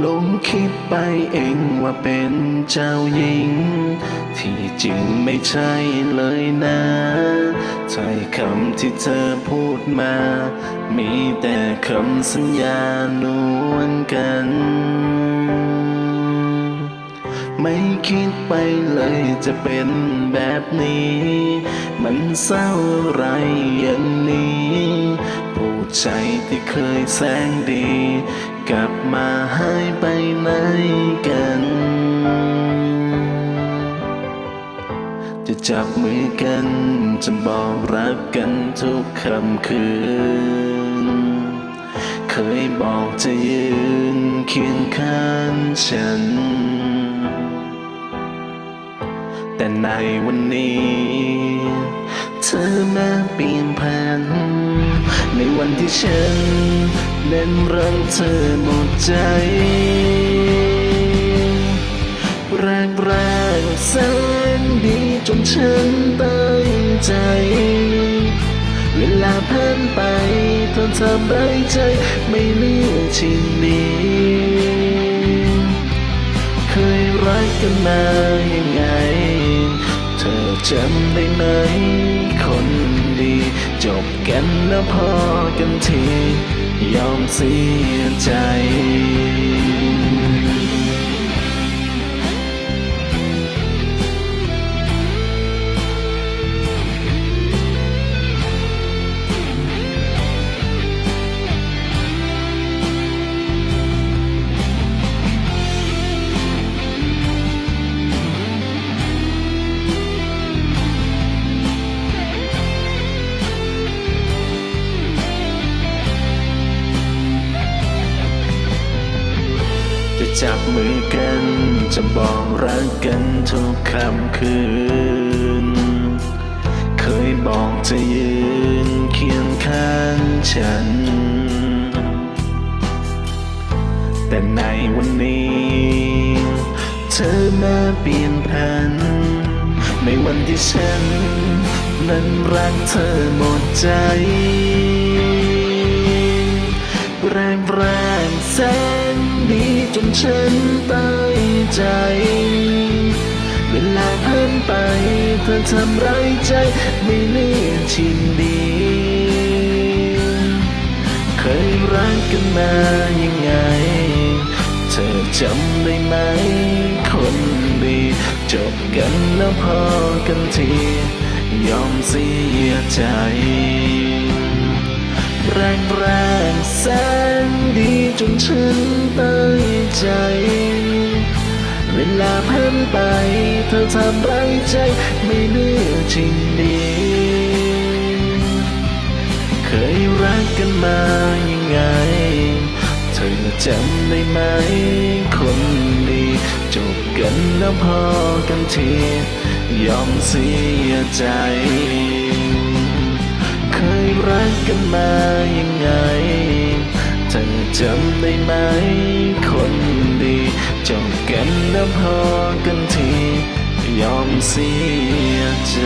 หลงคิดไปเองว่าเป็นเจ้าหญิง ที่จริงไม่ใช่เลยนะถ้คำที่เธอพูดมา มีแต่คำสัญญานวลกัน ไม่คิดไปเลยจะเป็นแบบนี้ มันเศร้าอะไรอย่างนี้ ผู้ใจที่เคยแสงดี กลับมาหายไปไหนกัน จะจับมือกัน จะบอกรักกันทุกคำคืน เคยบอกจะยืนเคียงข้างฉัน แต่ในวันนี้ เธอมาเปลี่ยนผัน ในวันที่ฉันนั้นรักเธอหมดใจ แรกแรกแสนดีจนฉันตั้งใจ เวลาผ่านไปเธอทำร้ายใจไม่เหลือชิ้นนี้เคยรักกันมายังไง เธอจำได้ไหม จบกันแล้วพอกันที ยอมเสียใจ จับมือกัน จะบอกรักกันทุกคำคืน เคยบอกจะยืนเคียงข้างฉัน แต่ในวันนี้ เธอมาเปลี่ยนผัน ในวันที่ฉัน นั้นรักเธอหมดใจแรงแรงแสน ดีจนฉันตั้งใจ เวลาผ่านไปเธอทำร้ายใจไม่เลือกชิ้นดี เคยรักกันมายังไง เธอจำได้ไหมคนดี จบกันแล้วพอกันที ยอมเสียใจ แรงแรง แสนดีจนฉันตั้งใจ เวลาผ่านไปเธอทำร้ายใจไม่เหลือชิ้นดี เคยรักกันมายังไง เธอจำได้ไหมคนดีจบกันแล้วพอกันทียอมเสียใจ เคยรักกันมายังไง จำได้ไหมคนดีจบกันแล้วพอกันที ยอมเสียใจ